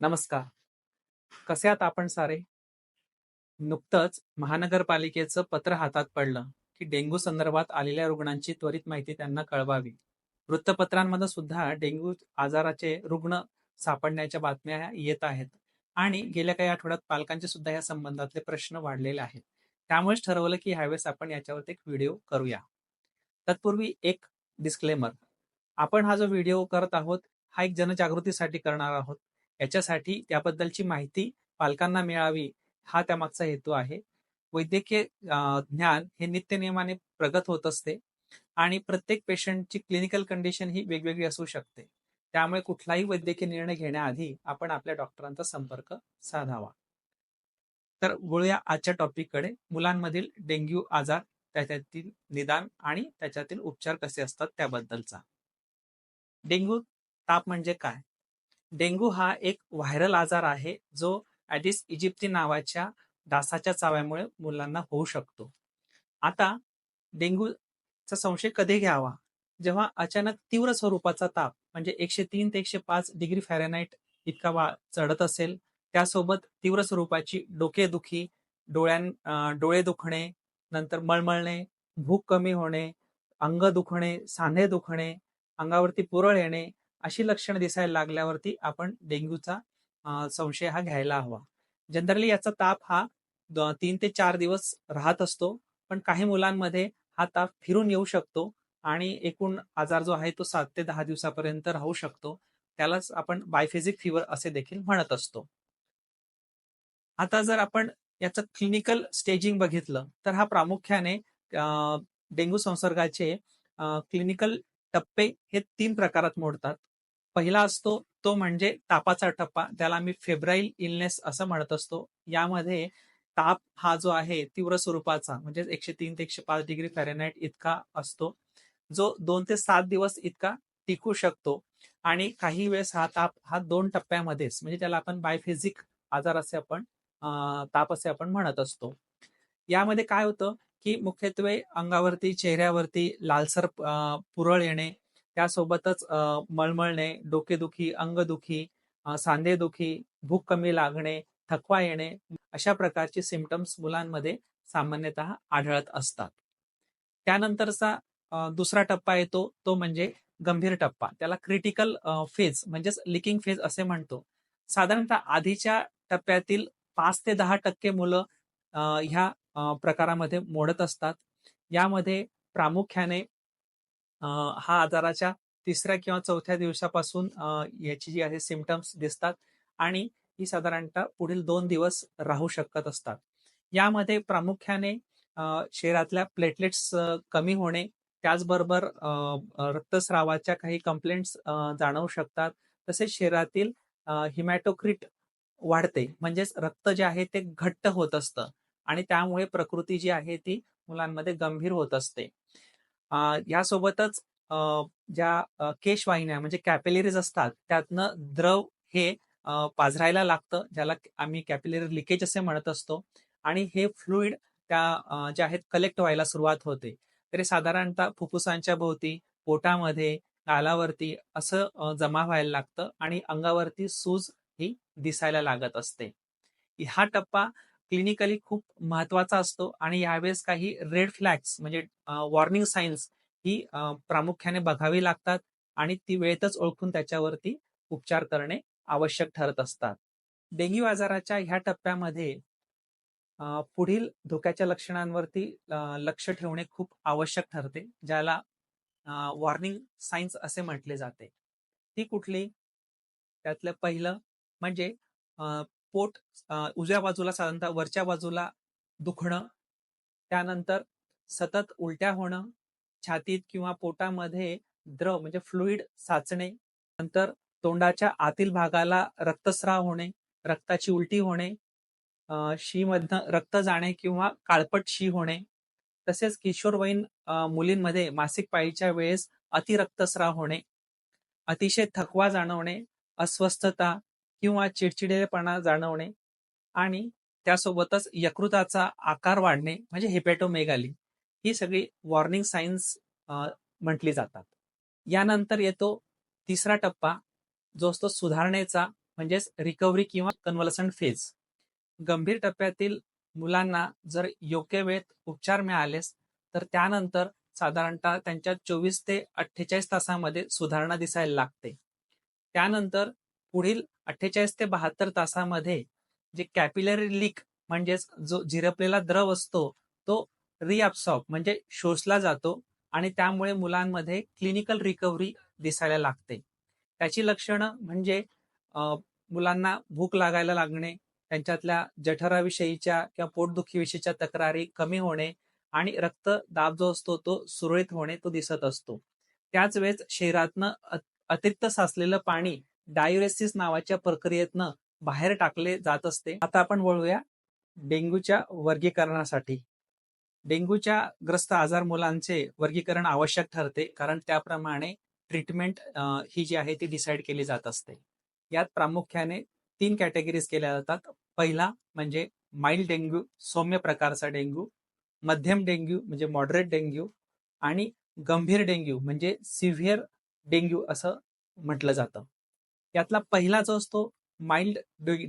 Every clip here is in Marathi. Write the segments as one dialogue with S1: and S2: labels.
S1: नमस्कार. कसे आहात आपण सारे? नुकतंच महानगरपालिकेचं पत्र हातात पडलं की डेंग्यू संदर्भात आलेल्या रुग्णांची त्वरित माहिती त्यांना कळवावी. वृत्तपत्रांमध्ये सुद्धा डेंग्यू आजाराचे रुग्ण सापडण्याच्या बातम्या येत आहेत आणि गेल्या काही आठवड्यात पालकांचे सुद्धा या संबंधातले प्रश्न वाढलेले आहेत. त्यामुळेच ठरवलं की ह्यावेळेस आपण याच्यावरती एक व्हिडिओ करूया. तत्पूर्वी एक डिस्क्लेमर आपण हा जो व्हिडिओ करत आहोत हा एक जनजागृतीसाठी करणार आहोत. याच्यासाठी त्याबद्दलची माहिती पालकांना मिळावी हा त्यामागचा हेतू आहे. वैद्यकीय ज्ञान हे नित्य नियमाने प्रगत होत असते आणि प्रत्येक पेशंटची क्लिनिकल कंडिशन ही वेगवेगळी असू शकते. त्यामुळे कुठलाही वैद्यकीय निर्णय घेण्याआधी आपण आपल्या डॉक्टरांचा संपर्क साधावा. तर वळूया आजच्या टॉपिककडे. मुलांमधील डेंग्यू आजार त्याच्यातील निदान आणि त्याच्यातील उपचार कसे असतात त्याबद्दलचा. डेंग्यू ताप म्हणजे काय? डेंग्यू हा एक व्हायरल आजार आहे जो ॲडिस इजिप्ती नावाच्या डासाच्या चाव्यामुळे मुलांना होऊ शकतो. आता डेंग्यूचा संशय कधी घ्यावा? जेव्हा अचानक तीव्र स्वरूपाचा ताप म्हणजे एकशे तीन ते एकशे पाच डिग्री फॅरेनाईट इतका वा चढत असेल त्यासोबत तीव्र स्वरूपाची डोकेदुखी डोळ्यां डोळे दुखणे नंतर मळमळणे भूक कमी होणे अंग दुखणे सांधे दुखणे अंगावरती पुरळ येणे अशी लक्षणं दिसायला लागल्यावरती आपण डेंग्यूचा संशय हा घ्यायला हवा. जनरली याचा ताप हा तीन ते चार दिवस राहत असतो पण काही मुलांमध्ये हा ताप फिरून येऊ शकतो आणि एकूण आजार जो आहे तो सात ते दहा दिवसापर्यंत राहू शकतो. त्यालाच आपण बायफेजिक फिवर असे देखील म्हणत असतो. आता जर आपण याचं क्लिनिकल स्टेजिंग बघितलं तर हा प्रामुख्याने डेंग्यू संसर्गाचे क्लिनिकल टप्पे हे तीन प्रकारात मोडतात. पहिला असतो तो म्हणजे तापाचा टप्पा त्याला आम्ही फेब्राईल इलनेस असं म्हणत असतो. यामध्ये ताप हा जो आहे तीव्र स्वरूपाचा म्हणजे एकशे तीन ते एकशे पाच डिग्री फॅरेनाईट इतका असतो. जो दोन ते सात दिवस इतका टिकू शकतो. आणि काही वेळेस हा ताप हा दोन टप्प्यामध्येच म्हणजे त्याला आपण बायफिजिक आजार असे आपण ताप असे आपण म्हणत असतो. यामध्ये काय होतं की मुख्यत्वे अंगावरती चेहऱ्यावरती लालसर पुरळ येणे त्यासोबतच मळमळणे डोकेदुखी अंगदुखी सांधेदुखी भूक कमी लागणे थकवा येणे अशा प्रकारचे सिमटम्स मुलांमध्ये सामान्यतः आढळत असतात. त्यानंतरचा दुसरा टप्पा येतो तो म्हणजे गंभीर टप्पा. त्याला क्रिटिकल फेज म्हणजेच लिकिंग फेज असे म्हणतो. साधारणतः आधीच्या टप्प्यातील पाच ते दहा टक्के मुलं ह्या प्रकारामध्ये मोडत असतात. यामध्ये प्रामुख्याने हा आजाराच्या तिसऱ्या किंवा चौथ्या दिवसापासून याची जी आहे सिमटम्स दिसतात आणि ही साधारणतः पुढील दोन दिवस राहू शकत असतात. यामध्ये प्रामुख्याने शरीरातल्या प्लेटलेट्स कमी होणे त्याचबरोबर रक्तस्रावाच्या काही कंप्लेंट्स जाणवू शकतात. तसेच शरीरातील हिमॅटोक्रिट वाढते. म्हणजेच रक्त जे आहे ते घट्ट होत असतं आणि त्यामुळे प्रकृती जी आहे ती मुलांमध्ये गंभीर होत असते. यासोबतच ज्या केशवाहिन्या म्हणजे कॅपिलरीज असतात त्यातनं द्रव हे पाझरायला लागतं ज्याला आम्ही कॅपिलरी लिकेज असे म्हणत असतो. आणि हे फ्लुईड त्या जे आहेत कलेक्ट व्हायला सुरुवात होते. तरी साधारणतः फुफ्फुसांच्या भोवती पोटामध्ये गालावरती असं जमा व्हायला लागतं आणि अंगावरती सूज ही दिसायला लागत असते. हा टप्पा क्लिनिकली खूप महत्त्वाचा असतो आणि यावेळेस काही रेड फ्लॅग्स म्हणजे वॉर्निंग साईन्स ही प्रामुख्याने बघावी लागतात आणि ती वेळेतच ओळखून त्याच्यावरती उपचार करणे आवश्यक ठरत असतात. डेंग्यू आजाराच्या ह्या टप्प्यामध्ये पुढील धोक्याच्या लक्षणांवरती लक्ष ठेवणे खूप आवश्यक ठरते ज्याला वॉर्निंग सायन्स असे म्हटले जाते. ती कुठली? त्यातलं पहिलं म्हणजे पोट उजव्या बाजूला साधारणतः वरच्या बाजूला दुखणं त्यानंतर सतत उलट्या होणं छातीत किंवा पोटामध्ये द्रव म्हणजे फ्लुईड साचणे नंतर तोंडाच्या आतील भागाला रक्तस्राव होणे रक्ताची उलटी होणे शी मधनं रक्त जाणे किंवा काळपट शी होणे. तसेच किशोरवयीन मुलींमध्ये मासिक पाळीच्या वेळेस अतिरक्तस्राव होणे अतिशय थकवा जाणवणे अस्वस्थता किंवा चिडचिडेपणा जाणवणे आणि त्यासोबतच यकृताचा आकार वाढणे म्हणजे हेपॅटोमेगाली ही सगळी वॉर्निंग सायन्स म्हटली जातात. यानंतर येतो तिसरा टप्पा जो असतो सुधारणेचा म्हणजेच रिकव्हरी किंवा कन्व्हलसंट फेज गंभीर टप्प्यातील मुलांना जर योग्य वेळेत उपचार मिळालेस तर त्यानंतर साधारणतः त्यांच्या चोवीस ते अठ्ठेचाळीस तासामध्ये सुधारणा दिसायला लागते. त्यानंतर पुढील अठ्ठेचाळीस ते बहात्तर तासामध्ये जे कॅपिलरी लीक म्हणजेच जो झिरपलेला द्रव असतो तो रिअब्सॉर्ब म्हणजे शोषला जातो आणि त्यामुळे मुलांमध्ये क्लिनिकल रिकव्हरी दिसायला लागते. त्याची लक्षणं म्हणजे मुलांना भूक लागायला लागणे त्यांच्यातल्या जठराविषयीच्या किंवा पोटदुखीविषयीच्या तक्रारी कमी होणे आणि रक्तदाब जो असतो तो सुरळीत होणे तो दिसत असतो. त्याच वेळेस शरीरातनं अतिरिक्त साचलेलं पाणी डायुरेसिस नावाच्या प्रक्रियेतनं बाहेर टाकले जात असते. आता आपण वळूया डेंग्यूच्या वर्गीकरणासाठी. डेंग्यूच्या ग्रस्त आजार मुलांचे वर्गीकरण आवश्यक ठरते कारण त्याप्रमाणे ट्रीटमेंट ही जी आहे ती डिसाईड केली जात असते. यात प्रामुख्याने तीन कॅटेगरीज केल्या जातात. पहिला म्हणजे माइल्ड डेंग्यू सौम्य प्रकारचा डेंग्यू मध्यम डेंग्यू म्हणजे मॉडरेट डेंग्यू आणि गंभीर डेंग्यू म्हणजे सिव्हिअर डेंग्यू असं म्हटलं जातं. यातला पहिला जो असतो माइल्ड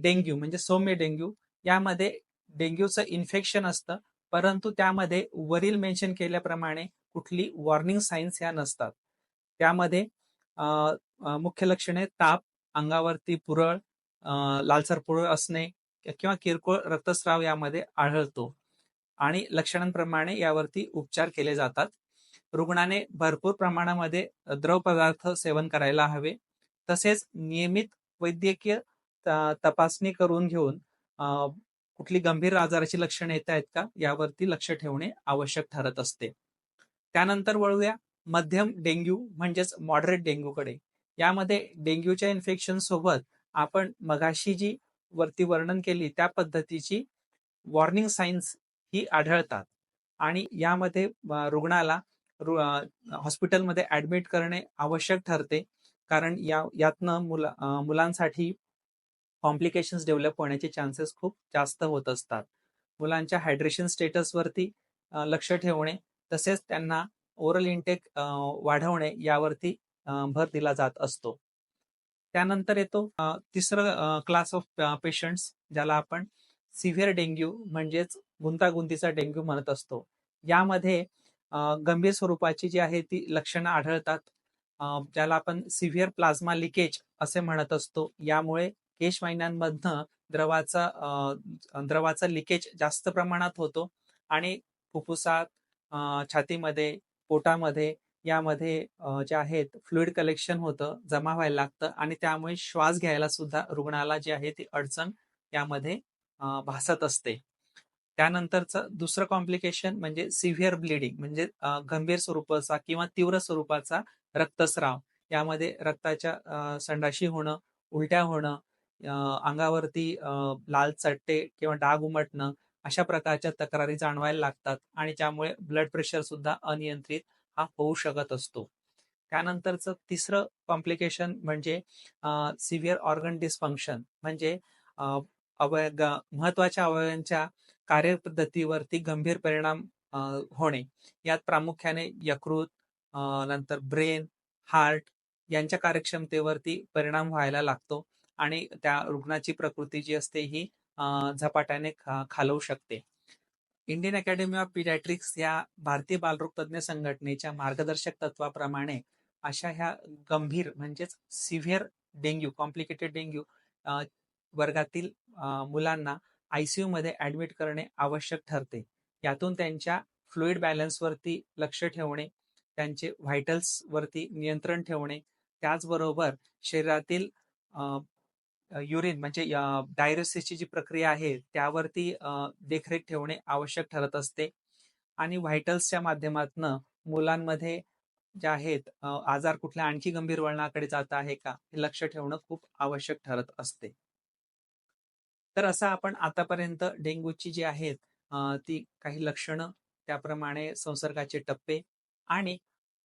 S1: डेंग्यू म्हणजे सौम्य डेंग्यू यामध्ये डेंग्यूचं इन्फेक्शन असतं परंतु त्यामध्ये वरील मेन्शन केल्याप्रमाणे कुठली वॉर्निंग साईन्स या नसतात. त्यामध्ये मुख्य लक्षणे ताप अंगावरती पुरळ लालसर पुरळ असणे किंवा किरकोळ रक्तस्राव यामध्ये आढळतो आणि लक्षणांप्रमाणे यावरती उपचार केले जातात. रुग्णाने भरपूर प्रमाणामध्ये द्रव पदार्थ सेवन करायला हवे. तसेच नियमित वैद्यकीय तपासणी करून घेऊन कुठली गंभीर आजाराची लक्षणे येत आहेत का यावरती लक्ष ठेवणे आवश्यक ठरत असते. त्यानंतर वळूया मध्यम डेंग्यू म्हणजेच मॉडरेट डेंग्यूकडे. यामध्ये डेंग्यूच्या इन्फेक्शन सोबत आपण मगाशी जी वरती वर्णन केली त्या पद्धतीची वॉर्निंग सायन्स ही आढळतात. आणि यामध्ये रुग्णाला हॉस्पिटलमध्ये ऍडमिट करणे आवश्यक ठरते. कारण या यातनं मुला मुलांसाठी कॉम्प्लिकेशन्स डेव्हलप होण्याचे चान्सेस खूप जास्त होत असतात. मुलांच्या हायड्रेशन स्टेटसवरती लक्ष ठेवणे तसेच त्यांना ओरल इंटेक वाढवणे यावरती भर दिला जात असतो. त्यानंतर येतो तिसरं क्लास ऑफ पेशंट्स ज्याला आपण सिव्हिअर डेंग्यू म्हणजेच गुंतागुंतीचा डेंग्यू म्हणत असतो. यामध्ये गंभीर स्वरूपाची जी आहे ती लक्षणं आढळतात. ज्याला आपण सिव्हिअर प्लाझ्मा लिकेज असे म्हणत असतो. यामुळे केशवाहिन्यांमधनं द्रवाचा द्रवाचा लिकेज जास्त प्रमाणात होतो आणि फुफ्फुसात छातीमध्ये पोटामध्ये यामध्ये जे आहेत फ्लुइड कलेक्शन होतं जमा व्हायला लागतं आणि त्यामुळे श्वास घ्यायला सुद्धा रुग्णाला जी आहे ती अडचण यामध्ये भासत असते. त्यानंतरचं दुसरं कॉम्प्लिकेशन म्हणजे सिव्हिअर ब्लिडिंग म्हणजे गंभीर स्वरूपाचा किंवा तीव्र स्वरूपाचा रक्तस्राव. यामध्ये रक्ताच्या संडाशी होणं उलट्या होणं अंगावरती लाल चट्टे किंवा डाग उमटणं अशा प्रकारच्या तक्रारी जाणवायला लागतात आणि त्यामुळे ब्लड प्रेशर सुद्धा अनियंत्रित हा होऊ शकत असतो. त्यानंतरचं तिसरं कॉम्प्लिकेशन म्हणजे सिव्हिअर ऑर्गन डिस्फंक्शन म्हणजे अवय महत्त्वाच्या अवयवांच्या कार्यपद्धतीवरती गंभीर परिणाम होणे. यात प्रामुख्याने यकृत नंतर ब्रेन हार्ट यांच्या कार्यक्षमतेवरती परिणाम व्हायला लागतो आणि त्या रुग्णाची प्रकृती जी असते ही झपाट्याने खालवू शकते. इंडियन अकॅडमी ऑफ पिडॅट्रिक्स या भारतीय बालरोग तज्ज्ञ संघटनेच्या मार्गदर्शक तत्वाप्रमाणे अशा ह्या गंभीर म्हणजेच सिव्हिअर डेंग्यू कॉम्प्लिकेटेड डेंग्यू वर्गातील मुलांना आयसीयू मध्ये ऍडमिट करणे आवश्यक ठरते. यातून त्यांच्या फ्लुइड बॅलन्सवरती लक्ष ठेवणे त्यांचे व्हायटल्स वरती नियंत्रण ठेवणे. त्याचबरोबर शरीरातील युरिन म्हणजे डायरोसिसची जी प्रक्रिया आहे त्यावरती देखरेख ठेवणे आवश्यक ठरत असते. आणि व्हायटल्सच्या माध्यमातून मुलांमध्ये जे आहेत आजार कुठल्या आणखी गंभीर वळणाकडे जात आहे का हे लक्ष ठेवणं खूप आवश्यक ठरत असते. तर असं आपण आतापर्यंत डेंग्यूची जी आहेत ती काही लक्षणं त्याप्रमाणे संसर्गाचे टप्पे आणि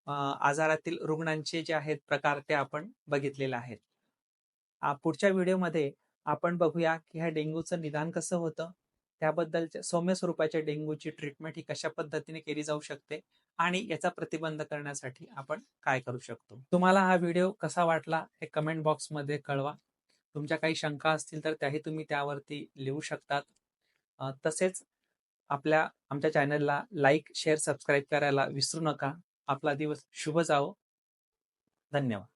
S1: आजारातील रुग्णांचे जे आहेत प्रकार ते आपण बघितलेले आहेत. पुढच्या व्हिडिओमध्ये आपण बघूया की ह्या डेंग्यूचं निदान कसं होतं त्याबद्दलच्या सौम्य स्वरूपाच्या डेंग्यूची ट्रीटमेंट ही कशा पद्धतीने केली जाऊ शकते आणि याचा प्रतिबंध करण्यासाठी आपण काय करू शकतो. तुम्हाला हा व्हिडिओ कसा वाटला हे कमेंट बॉक्समध्ये कळवा. तुमच्या काही शंका असतील तर त्याही तुम्ही त्यावरती लिहू शकतात. तसेच आपल्या आमच्या चॅनलला लाईक शेअर सबस्क्राईब करायला विसरू नका. आपला दिवस शुभ जावो. धन्यवाद.